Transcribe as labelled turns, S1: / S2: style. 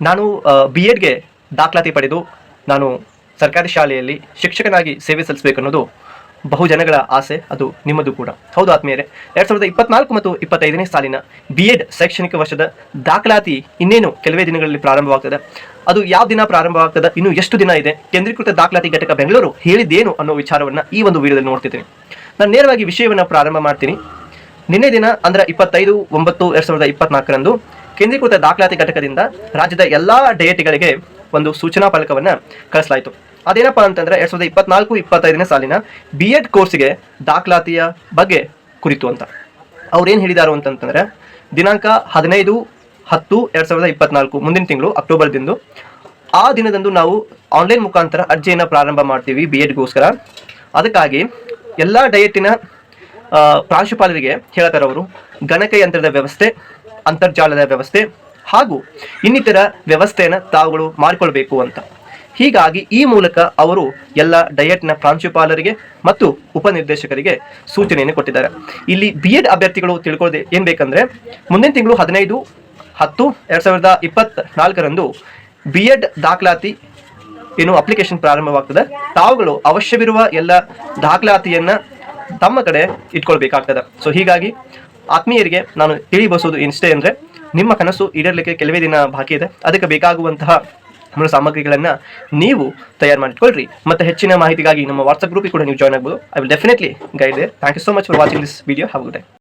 S1: ನಾನು ಬಿ ಎಡ್ಗೆ ದಾಖಲಾತಿ ಪಡೆದು ನಾನು ಸರ್ಕಾರಿ ಶಾಲೆಯಲ್ಲಿ ಶಿಕ್ಷಕನಾಗಿ ಸೇವೆ ಸಲ್ಲಿಸಬೇಕು ಅನ್ನೋದು ಬಹುಜನಗಳ ಆಸೆ, ಅದು ನಿಮ್ಮದು ಕೂಡ. ಹೌದು ಆತ್ಮೀಯರೇ, ಎರಡು ಸಾವಿರದ ಇಪ್ಪತ್ನಾಲ್ಕು ಮತ್ತು ಇಪ್ಪತ್ತೈದನೇ ಸಾಲಿನ ಬಿ ಎಡ್ ಶೈಕ್ಷಣಿಕ ವರ್ಷದ ದಾಖಲಾತಿ ಇನ್ನೇನು ಕೆಲವೇ ದಿನಗಳಲ್ಲಿ ಪ್ರಾರಂಭವಾಗ್ತದೆ? ಅದು ಯಾವ ದಿನ ಪ್ರಾರಂಭವಾಗ್ತದೆ? ಇನ್ನು ಎಷ್ಟು ದಿನ ಇದೆ? ಕೇಂದ್ರೀಕೃತ ದಾಖಲಾತಿ ಘಟಕ ಬೆಂಗಳೂರು ಹೇಳಿದ್ದೇನು ಅನ್ನೋ ವಿಚಾರವನ್ನು ಈ ಒಂದು ವಿಡಿಯೋದಲ್ಲಿ ನೋಡ್ತಿದ್ದೀನಿ. ನಾನು ನೇರವಾಗಿ ವಿಷಯವನ್ನ ಪ್ರಾರಂಭ ಮಾಡ್ತೀನಿ. ನಿನ್ನೆ ದಿನ ಅಂದ್ರೆ ಇಪ್ಪತ್ತೈದು, ಒಂಬತ್ತು, ಎರಡು ಸಾವಿರದ ಇಪ್ಪತ್ನಾಲ್ಕರಂದು ಕೇಂದ್ರೀಕೃತ ದಾಖಲಾತಿ ಘಟಕದಿಂದ ರಾಜ್ಯದ ಎಲ್ಲಾ ಡಯಟಿಗಳಿಗೆ ಒಂದು ಸೂಚನಾ ಫಲಕವನ್ನು ಕಳಿಸಲಾಯಿತು. ಅದೇನಪ್ಪ ಅಂತಂದ್ರೆ ಎರಡ್ ಸಾವಿರದ ಇಪ್ಪತ್ನಾಲ್ಕು, ಇಪ್ಪತ್ತೈದನೇ ಸಾಲಿನ ಬಿ ಎಡ್ ಕೋರ್ಸ್ಗೆ ದಾಖಲಾತಿಯ ಬಗ್ಗೆ ಕುರಿತು ಅಂತ. ಅವ್ರೇನು ಹೇಳಿದಾರು ಅಂತಂತಂದ್ರೆ, ದಿನಾಂಕ ಹದಿನೈದು ಹತ್ತು ಎರಡ್ ಸಾವಿರದ ಇಪ್ಪತ್ನಾಲ್ಕು ಮುಂದಿನ ತಿಂಗಳು ಅಕ್ಟೋಬರ್ದಿಂದ, ಆ ದಿನದಂದು ನಾವು ಆನ್ಲೈನ್ ಮುಖಾಂತರ ಅರ್ಜಿಯನ್ನು ಪ್ರಾರಂಭ ಮಾಡ್ತೀವಿ ಬಿ ಎಡ್ಗೋಸ್ಕರ ಅದಕ್ಕಾಗಿ ಎಲ್ಲ ಡಯಟಿನ ಪ್ರಾಂಶುಪಾಲರಿಗೆ ಹೇಳ್ತಾರೆ ಅವರು ಗಣಕಯಂತ್ರದ ವ್ಯವಸ್ಥೆ ಅಂತರ್ಜಾಲದ ವ್ಯವಸ್ಥೆ ಹಾಗೂ ಇನ್ನಿತರ ವ್ಯವಸ್ಥೆಯನ್ನು ತಾವುಗಳು ಮಾಡಿಕೊಳ್ಬೇಕು ಅಂತ. ಹೀಗಾಗಿ ಈ ಮೂಲಕ ಅವರು ಎಲ್ಲ ಡಯಟ್ನ ಪ್ರಾಂಶುಪಾಲರಿಗೆ ಮತ್ತು ಉಪನಿರ್ದೇಶಕರಿಗೆ ಸೂಚನೆಯನ್ನು ಕೊಟ್ಟಿದ್ದಾರೆ. ಇಲ್ಲಿ ಬಿ ಎಡ್ ಅಭ್ಯರ್ಥಿಗಳು ತಿಳ್ಕೊಳ್ಳೋದು ಏನ್ ಬೇಕಂದ್ರೆ, ಮುಂದಿನ ತಿಂಗಳು ಹದಿನೈದು ಹತ್ತು ಎರಡು ಸಾವಿರದ ಇಪ್ಪತ್ನಾಲ್ಕರಂದು ಬಿ ಎಡ್ ದಾಖಲಾತಿ ಏನು ಅಪ್ಲಿಕೇಶನ್ ಪ್ರಾರಂಭವಾಗ್ತದೆ. ತಾವುಗಳು ಅವಶ್ಯವಿರುವ ಎಲ್ಲ ದಾಖಲಾತಿಯನ್ನ ತಮ್ಮ ಕಡೆ ಇಟ್ಕೊಳ್ಬೇಕಾಗ್ತದೆ. ಸೊ ಹೀಗಾಗಿ ಆತ್ಮೀಯರಿಗೆ ನಾನು ತಿಳಿ ಬಯಸೋದು ಇಷ್ಟೇ ಅಂದ್ರೆ ನಿಮ್ಮ ಕನಸು ಈಡೇರಲಿಕ್ಕೆ ಕೆಲವೇ ದಿನ ಬಾಕಿ ಇದೆ. ಅದಕ್ಕೆ ಬೇಕಾಗುವಂತಹ ಮೂಲ ಸಾಮಗ್ರಿಗಳನ್ನ ನೀವು ತಯಾರು ಮಾಡಿಟ್ಕೊಳ್ರಿ. ಮತ್ತೆ ಹೆಚ್ಚಿನ ಮಾಹಿತಿಗಾಗಿ ನಮ್ಮ ವಾಟ್ಸಪ್ ಗ್ರೂಪಿಗೆ ಕೂಡ ನೀವು ಜಾಯ್ನ್ ಆಗ್ಬೋದು. I will definitely guide there thank you so much for watching this video have good